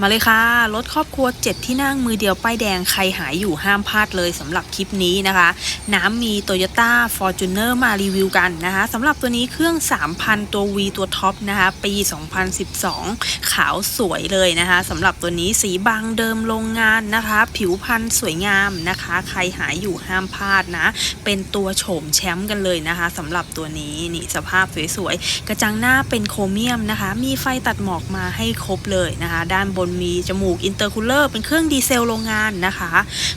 มาเลยค่ะ รถครอบครัว 7 ที่นั่งมือเดียวป้ายแดงใครหายอยู่ห้ามพลาดเลยสำหรับคลิปนี้นะคะ น้ำมี Toyota Fortuner มารีวิวกันนะคะสำหรับตัวนี้เครื่อง 3,000 ตัว V ตัวท็อปนะคะ ปี 2012 ขาวสวยเลยนะคะสำหรับตัวนี้สีบางเดิมโรงงานนะคะ ผิวพรรณสวยงามนะคะ ใครหายอยู่ห้ามพลาดนะ เป็นตัวโฉมแชมป์กันเลยนะคะสำหรับตัวนี้นี่สภาพสวยๆ กระจังหน้าเป็นโครเมียมนะคะ มีไฟตัดหมอกมาให้ครบเลยนะคะ ด้านบนมีจมูกอินเตอร์คูลเลอร์เป็นเครื่องดีเซลโรงงานนะคะ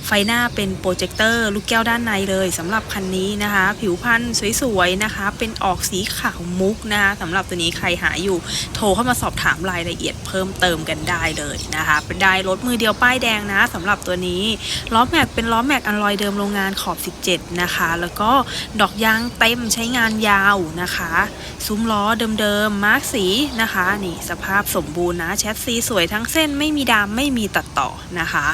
ไฟหน้าเป็นโปรเจคเตอร์ลูกแก้วด้านในเลยสำหรับคันนี้นะคะ ผิวพรรณสวยๆนะคะ เป็นออกสีขาวมุกนะคะสำหรับตัวนี้ใครหาอยู่โทรเข้ามาสอบถามรายละเอียดเพิ่มเติมกันได้เลยนะคะได้รถมือเดียวป้ายแดงนะสำหรับตัวนี้ล้อแม็กเป็นล้อแม็กอันลอยเดิมโรงงานขอบ 17 นะคะ แล้วก็ดอกยางเต็มใช้งานยาวนะคะซุ้มล้อเดิมๆมาร์กสีนะคะ นี่สภาพสมบูรณ์นะแชทซีสวยทั้งเส้นไม่มีดำไม่มีตัดต่อนะคะ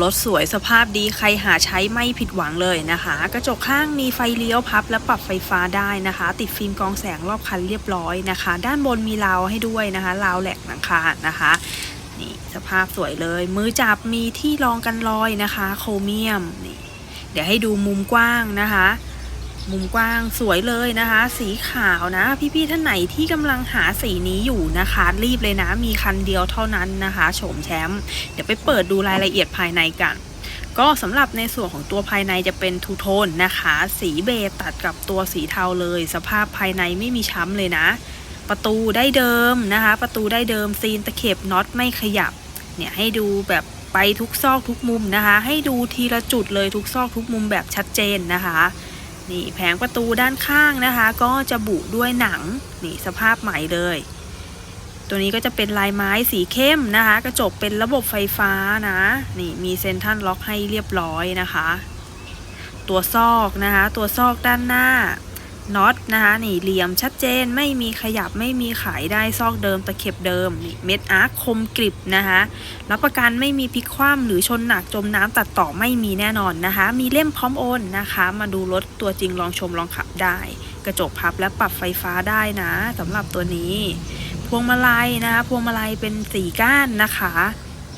รถสวยสภาพดีใครหาใช้ไม่ผิดหวังเลยนะคะ กระจกข้างมีไฟเลี้ยวพับและปรับไฟฟ้าได้นะคะ ติดฟิล์มกองแสงรอบคันเรียบร้อยนะคะ ด้านบนมีราวให้ด้วยนะคะราวแหลกหลังคานะคะนี่สภาพสวยเลย มือจับมีที่รองกันรอยนะคะ โครเมียมนี่เดี๋ยวให้ดูมุมกว้างนะคะ มุมกว้างสวยเลยนะคะ สีขาวนะ พี่ๆท่านไหนที่กำลังหาสีนี้อยู่นะคะ รีบเลยนะ มีคันเดียวเท่านั้นนะคะโฉมแชมป์เดี๋ยวไปเปิดดูรายละเอียดภายในกัน ก็สำหรับในส่วนของตัวภายในจะเป็นทูโทนนะคะ สีเบจตัดกับตัวสีเทาเลย สภาพภายในไม่มีช้ำเลยนะ ประตูได้เดิมนะคะ ประตูได้เดิมซีนตะเข็บน็อตไม่ขยับ เนี่ยให้ดูแบบไปทุกซอกทุกมุมนะคะ ให้ดูทีละจุดเลยทุกซอกทุกมุมแบบชัดเจนนะคะ นี่แผงประตูด้านข้างนะคะ ก็จะบุด้วยหนังนี่สภาพใหม่เลย ตัวนี้ก็จะเป็นลายไม้สีเข้มนะคะ กระจกเป็นระบบไฟฟ้านะ นี่มีเซนทันล็อกให้เรียบร้อยนะคะ ตัวซอกนะคะ ตัวซอกด้านหน้า น็อตนะคะนี่เหลี่ยมชัดเจนไม่มีขยับไม่มีขายได้ซอกเดิมตะเข็บเดิมนี่เม็ดอาร์คคมกริบนะคะรับประกันไม่มีพลิกคว่ำหรือชนหนักจมน้ำตัดต่อไม่มีแน่นอนนะคะ มีเล่มพร้อมโอนนะคะ มาดูรถตัวจริงลองชมลองขับได้ กระจกพับและปรับไฟฟ้าได้นะสำหรับตัวนี้ พวงมาลัยนะคะพวงมาลัยเป็นสีก้านนะคะ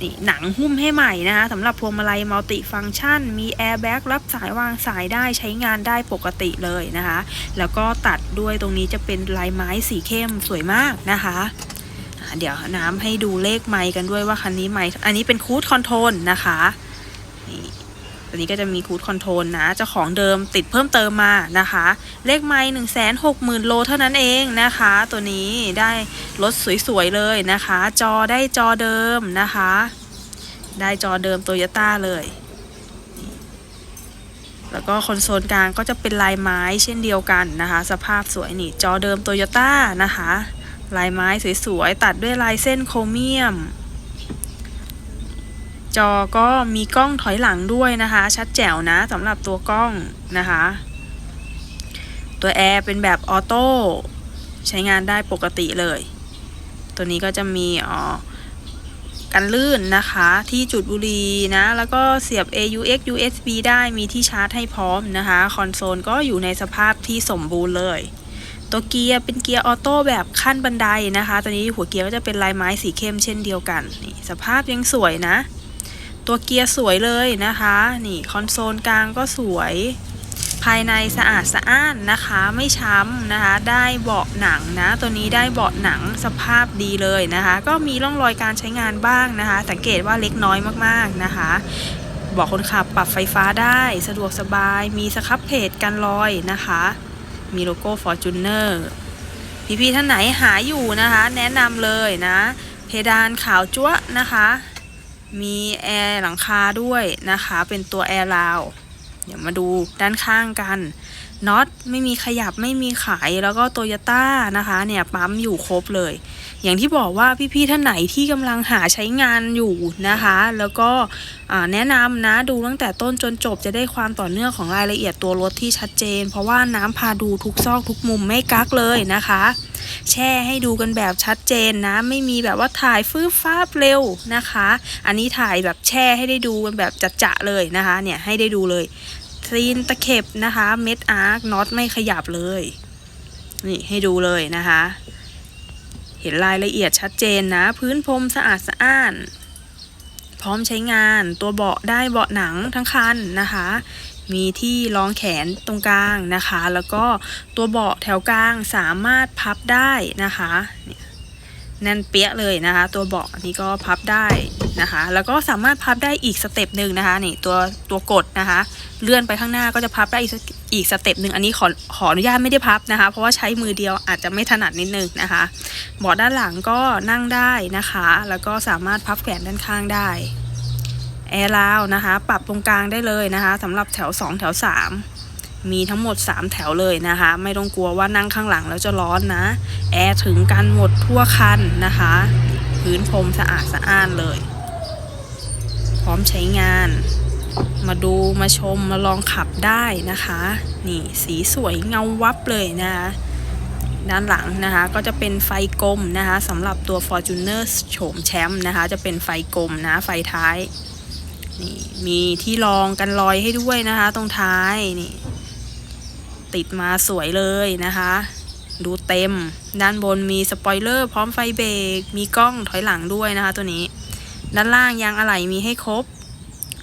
นี่หนังหุ้มให้ใหม่นะคะสำหรับพวงมาลัยมัลติฟังก์ชัน มีแอร์แบ็กรับสายวางสายได้ใช้งานได้ปกติเลยนะคะ แล้วก็ตัดด้วยตรงนี้จะเป็นลายไม้สีเข้มสวยมากนะคะเดี๋ยวน้ำให้ดูเลขไม้กันด้วยว่าคันนี้ไม้อันนี้เป็นคูดคอนโทรลนะคะนี่ ตัวนี้ก็จะมีคูดคอนโทรลนะเจ้าของเดิมติดเพิ่มเติมมานะคะ เลขไมค์หนึ่งแสนหกหมื่นโลเท่านั้นเองนะคะ ตัวนี้ได้รถสวยๆเลยนะคะ จอได้จอเดิมนะคะ ได้จอเดิมโตโยต้าเลยแล้วก็คอนโซลกลางก็จะเป็นลายไม้เช่นเดียวกันนะคะ สภาพสวยนี่จอเดิมโตโยต้านะคะ ลายไม้สวยๆตัดด้วยลายเส้นโครเมียม จอก็มีกล้องถอยหลังด้วยนะคะ ชัดแจ๋วนะสำหรับตัวกล้องนะคะ ตัวแอร์เป็นแบบออโต้ใช้งานได้ปกติเลย ตัวนี้ก็จะมีอ๋อกันลื่นนะคะที่จุดบุรีนะ แล้วก็เสียบ AUX USB ได้มีที่ชาร์จให้พร้อมนะคะ คอนโซลก็อยู่ในสภาพที่สมบูรณ์เลย ตัวเกียร์เป็นเกียร์ออโต้แบบขั้นบันไดนะคะตัวนี้หัวเกียร์ก็จะเป็นลายไม้สีเข้มเช่นเดียวกันนี่สภาพยังสวยนะ ตัวเกียร์สวยเลยนะคะ นี่คอนโซลกลางก็สวย ภายในสะอาดสะอ้านนะคะ ไม่ช้ำนะคะ ได้เบาะหนังนะ ตัวนี้ได้เบาะหนังสภาพดีเลยนะคะ ก็มีร่องรอยการใช้งานบ้างนะคะ สังเกตว่าเล็กน้อยมากๆนะคะบอกคนขับปรับไฟฟ้าได้สะดวกสบาย มีสครับเพจกันรอยนะคะ มีโลโก้ Fortuner พี่ๆท่านไหนหาอยู่นะคะ แนะนำเลยนะ เพดานขาวจั๊วนะคะ มีแอร์หลังคาด้วยนะคะ เป็นตัวแอร์ราวเดี๋ยวมาดูด้านข้างกันน็อตไม่มีขยับไม่มีขายแล้วก็โตโยต้านะคะ เนี่ยปั๊มอยู่ครบเลย อย่างที่บอกว่าพี่ๆท่านไหนที่กำลังหาใช้งานอยู่นะคะ แล้วก็แนะนำนะดูตั้งแต่ต้นจนจบจะได้ความต่อเนื่องของรายละเอียดตัวรถที่ชัดเจน เพราะว่าน้ำพาดูทุกซอกทุกมุมไม่กักเลยนะคะ แช่ให้ดูกันแบบชัดเจนนะ ไม่มีแบบว่าถ่ายฟืบฟ้าเร็วนะคะ อันนี้ถ่ายแบบแช่ให้ได้ดูกันแบบจัดๆเลยนะคะเนี่ยให้ได้ดูเลยซีนตะเข็บนะคะ เม็ดอาร์คน็อตไม่ขยับเลย นี่ให้ดูเลยนะคะ เห็นรายละเอียดชัดเจนนะ พื้นพรมสะอาดสะอ้าน พร้อมใช้งานตัวเบาะได้เบาะหนังทั้งคันนะคะ มีที่รองแขนตรงกลางนะคะ แล้วก็ตัวเบาะแถวกลางสามารถพับได้นะคะแน่นเปี้ยเลยนะคะ ตัวเบาะอันนี้ก็พับได้นะคะ แล้วก็สามารถพับได้อีกสเต็ปหนึ่งนะคะนี่ตัวตัวกดนะคะ เลื่อนไปข้างหน้าก็จะพับได้อีก อีกสเต็ปหนึ่งอันนี้ขอขออนุญาตไม่ได้พับนะคะ เพราะว่าใช้มือเดียวอาจจะไม่ถนัดนิดนึงนะคะเบาะด้านหลังก็นั่งได้นะคะ แล้วก็สามารถพับแขนด้านข้างได้แอร์ราวนะคะ ปรับตรงกลางได้เลยนะคะสำหรับแถว 2 แถว 3 มีทั้งหมด 3 แถวเลยนะคะ ไม่ต้องกลัวว่านั่งข้างหลังแล้วจะร้อนนะ แอร์ถึงกันหมดทั่วคันนะคะ พื้นพรมสะอาดสะอ้านเลย พร้อมใช้งาน มาดูมาชมมาลองขับได้นะคะ นี่สีสวยเงาวับเลยนะคะด้านหลังนะคะก็จะเป็นไฟกลมนะคะสำหรับตัว Fortuner โฉมแชมป์นะคะจะเป็นไฟกลมนะไฟท้ายนี่มีที่รองกันรอยให้ด้วยนะคะตรงท้ายนี่ติดมาสวยเลยนะคะ ดูเต็ม ด้านบนมีสปอยเลอร์พร้อมไฟเบรกมีกล้องถอยหลังด้วยนะคะตัวนี้ ด้านล่างยางอะไหล่มีให้ครบ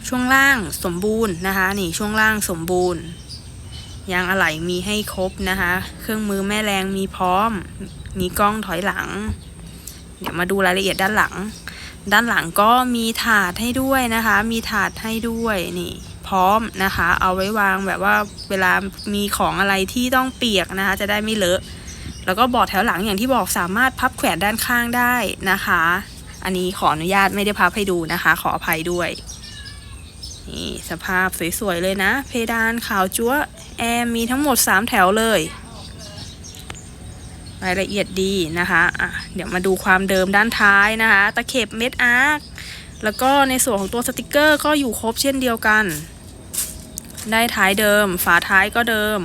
ช่วงล่างสมบูรณ์นะคะ นี่ช่วงล่างสมบูรณ์ยางอะไหล่มีให้ครบนะคะ เครื่องมือแม่แรงมีพร้อม มีกล้องถอยหลัง เดี๋ยวมาดูรายละเอียดด้านหลัง ด้านหลังก็มีถาดให้ด้วยนะคะ มีถาดให้ด้วยนี่ พร้อมนะคะ เอาไว้วางแบบว่าเวลามีของอะไรที่ต้องเปียกนะคะ จะได้ไม่เลอะ แล้วก็บาะแถวหลังอย่างที่บอกสามารถพับแขวนด้านข้างได้นะคะ อันนี้ขออนุญาตไม่ได้พับให้ดูนะคะ ขออภัยด้วย นี่สภาพสวยๆเลยนะ เพดานขาวจั๊วแอร์มีทั้งหมด 3 แถวเลย รายละเอียดดีนะคะอะเดี๋ยวมาดูความเดิมด้านท้ายนะคะ ตะเข็บเม็ดอาร์คแล้วก็ในส่วนของตัวสติกเกอร์ก็อยู่ครบเช่นเดียวกัน ได้ท้ายเดิม ฝาท้ายก็เดิม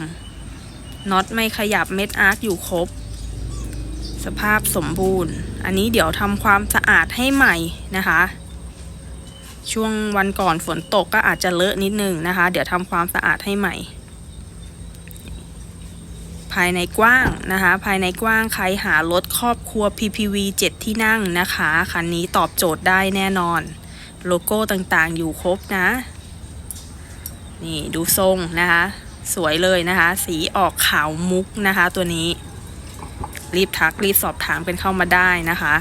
น็อตไม่ขยับเม็ดอาร์คอยู่ครบ สภาพสมบูรณ์ อันนี้เดี๋ยวทำความสะอาดให้ใหม่นะคะ ช่วงวันก่อนฝนตกก็อาจจะเลอะนิดนึงนะคะ เดี๋ยวทำความสะอาดให้ใหม่ ภายในกว้างนะคะ ภายในกว้างใครหารถครอบครัว PPV 7 ที่นั่งนะคะ คันนี้ตอบโจทย์ได้แน่นอน โลโก้ต่างๆอยู่ครบนะ นี่ดูทรงนะคะ สวยเลยนะคะ สีออกขาวมุกนะคะตัวนี้ รีบทักรีบสอบถามกันเข้ามาได้นะคะ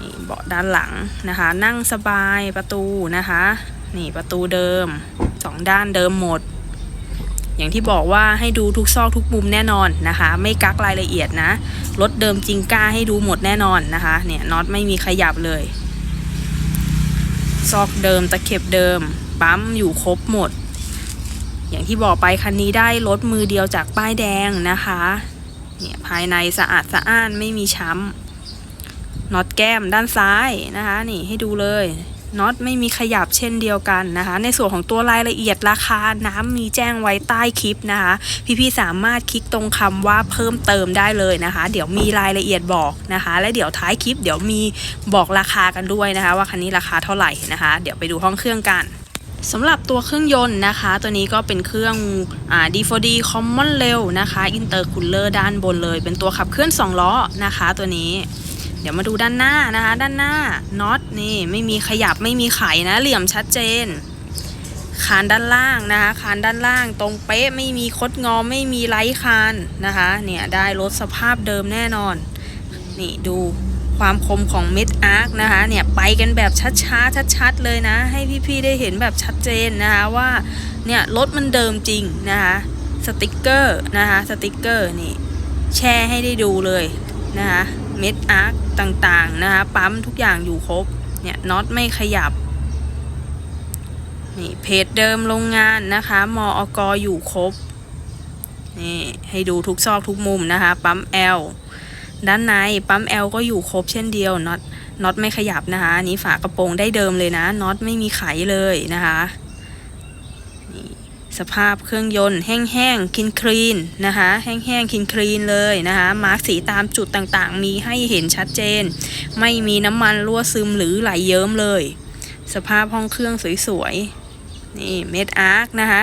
นี่เบาะด้านหลังนะคะ นั่งสบายประตูนะคะ นี่ประตูเดิมสองด้านเดิมหมด อย่างที่บอกว่าให้ดูทุกซอกทุกมุมแน่นอนนะคะ ไม่กักรายละเอียดนะรถเดิมจริงกล้าให้ดูหมดแน่นอนนะคะ เนี่ยน็อตไม่มีขยับเลย ซอกเดิมตะเข็บเดิม ปั๊มอยู่ครบหมด อย่างที่บอกไปคันนี้ได้รถมือเดียวจากป้ายแดงนะคะ เนี่ยภายในสะอาดสะอ้านไม่มีช้ำ น็อตแก้มด้านซ้ายนะคะ นี่ให้ดูเลยน็อตไม่มีขยับเช่นเดียวกันนะคะ ในส่วนของตัวรายละเอียดราคาน้ำมีแจ้งไว้ใต้คลิปนะคะ พี่ๆสามารถคลิกตรงคำว่าเพิ่มเติมได้เลยนะคะ เดี๋ยวมีรายละเอียดบอกนะคะ และเดี๋ยวท้ายคลิป เดี๋ยวมีบอกราคากันด้วยนะคะ ว่าคันนี้ราคาเท่าไหร่นะคะ เดี๋ยวไปดูห้องเครื่องกันสำหรับตัวเครื่องยนต์นะคะ ตัวนี้ก็เป็นเครื่องอ่า D4D Common Rail นะคะ Intercooler ด้านบนเลย เป็นตัวขับเคลื่อน 2 ล้อนะคะ ตัวนี้ เดี๋ยวมาดูด้านหน้านะคะ ด้านหน้าน็อตนี่ไม่มีขยับไม่มีไขนะเหลี่ยมชัดเจน คานด้านล่างนะคะ คานด้านล่างตรงเป๊ะไม่มีคดงอไม่มีไร้คานนะคะเนี่ยได้รถสภาพเดิมแน่นอน นี่ดูความคมของเม็ดอาร์คนะคะเนี่ยไปกันแบบชัดๆชัดๆเลยนะ ให้พี่ๆได้เห็นแบบชัดเจนนะคะว่าเนี่ยรถมันเดิมจริงนะคะสติกเกอร์นะคะสติกเกอร์นี่แชร์ให้ได้ดูเลยนะคะเม็ดอาร์ค ต่างๆนะคะปั๊มทุกอย่างอยู่ครบเนี่ยน็อตไม่ขยับนี่เพจเดิมโรงงานนะคะมออกอยู่ครบนี่ให้ดูทุกซอกทุกมุมนะคะ ปั๊ม L ด้านในปั๊ม L ก็อยู่ครบเช่นเดียวน็อตน็อตไม่ขยับนะคะอันนี้ฝากระโปรงได้เดิมเลยนะน็อตไม่มีไขเลยนะคะ สภาพเครื่องยนต์แห้งๆคินคลีนนะคะ แห้งๆคินคลีนเลยนะคะมาร์กสีตามจุดต่างๆ มีให้เห็นชัดเจน ไม่มีน้ำมันรั่วซึมหรือไหลเยิ้มเลย สภาพห้องเครื่องสวยๆนี่เม็ดอาร์คนะคะ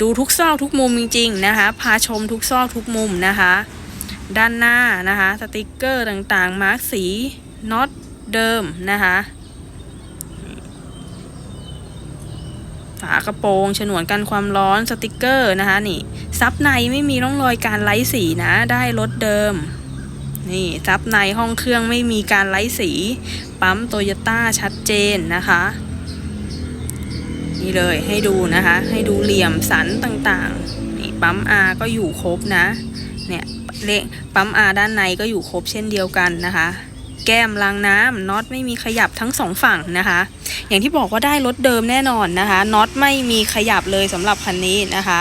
ดูทุกซอกทุกมุมจริง ๆ นะคะ พาชมทุกซอกทุกมุมนะคะ ด้านหน้านะคะ สติกเกอร์ต่างๆ มาร์กสีน็อตเดิมนะคะ ฝากระโปรงฉนวนกันความร้อนสติกเกอร์นะคะนี่ซับในไม่มีร่องรอยการไล้สีนะได้รถเดิม นี่ซับในห้องเครื่องไม่มีการไล้สี ปั๊มโตโยต้าชัดเจนนะคะนี่เลยให้ดูนะคะ ให้ดูเหลี่ยมสันต่างๆนี่ปั๊ม R ก็อยู่ครบนะเนี่ยเลขปั๊ม R ด้านในก็อยู่ครบเช่นเดียวกันนะคะ แก้มรางน้ำน็อตไม่มีขยับทั้งสองฝั่งนะคะ อย่างที่บอกว่าได้รถเดิมแน่นอนนะคะน็อตไม่มีขยับเลยสำหรับคันนี้นะคะ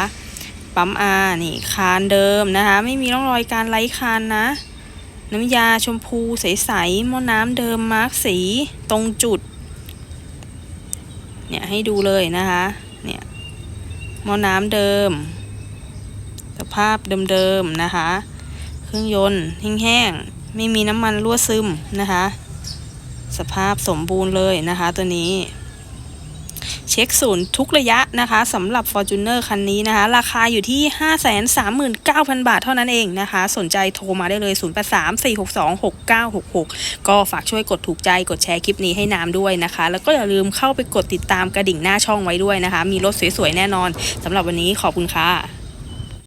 ปั๊ม R นี่คานเดิมนะคะ ไม่มีร่องรอยการไล้คานนะ น้ำยาชมพูใสๆหม้อน้ำเดิมมาร์กสีตรงจุด เนี่ยให้ดูเลยนะคะ เนี่ยหม้อน้ำเดิม สภาพเดิมๆนะคะ เครื่องยนต์แห้งๆ ไม่มีน้ำมันรั่วซึมนะคะ สภาพสมบูรณ์เลยนะคะตัวนี้ เช็คศูนย์ทุกระยะนะคะสำหรับ Fortuner คันนี้นะคะ ราคาอยู่ที่ 539,000 บาทเท่านั้นเองนะคะ สนใจโทรมาได้เลย 0834626966 ก็ฝากช่วยกดถูกใจกดแชร์คลิปนี้ให้น้ำด้วยนะคะ แล้วก็อย่าลืมเข้าไปกดติดตามกระดิ่งหน้าช่องไว้ด้วยนะคะ มีรถสวยๆแน่นอนสำหรับวันนี้ขอบคุณค่ะ